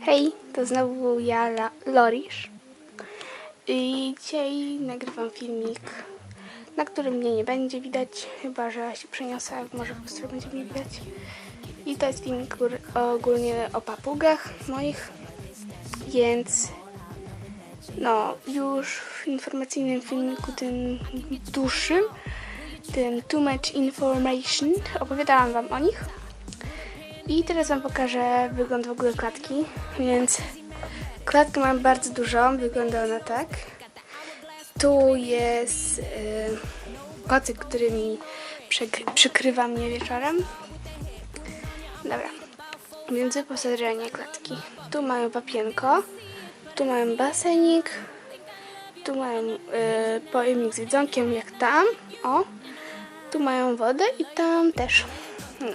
Hej, to znowu ja, La- Lorisz. I dzisiaj nagrywam filmik, na którym mnie nie będzie widać, chyba że się przeniosę, może po prostu będzie mnie widać. I to jest filmik ogólnie o papugach moich, więc no już w informacyjnym filmiku tym dłuższym, tym Too Much Information, opowiadałam Wam o nich. I teraz Wam pokażę wygląd w ogóle klatki, więc klatkę mam bardzo dużą, wygląda ona tak. Tu jest yy, kocyk, który mi przykrywa mnie wieczorem. Dobra, więc wyposażenie klatki. Tu mają papienko, tu mają basenik, tu mają yy, pojemnik z jedzonkiem jak tam, o. Tu mają wodę i tam też. No.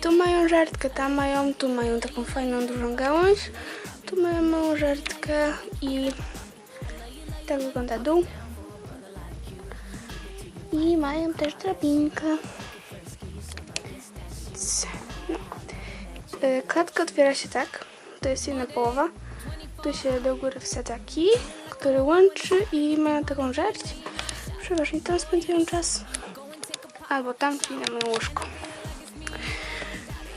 Tu mają żartkę, tam mają, tu mają taką fajną dużą gałąź, tu mają małą żartkę i tak wygląda dół. I mają też drabinkę. No. Y, Klatka otwiera się tak, to jest jedna połowa. Tu się do góry wsadza kij, który łączy i mają taką żarć. Przeważnie tam spędzają czas. Albo tam, czyli na moim łóżku.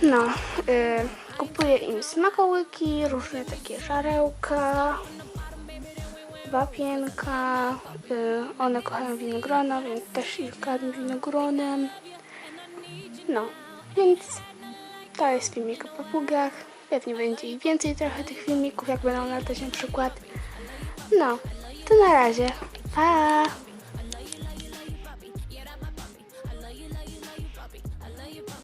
No, y, kupuję im smakołyki, różne takie żarełka, wapienka. Y, one kochają winogrona, więc też ich karmię winogronem. No, więc to jest filmik o papugach. Pewnie będzie ich więcej trochę tych filmików, jak będą latać na przykład. No, to na razie. Pa!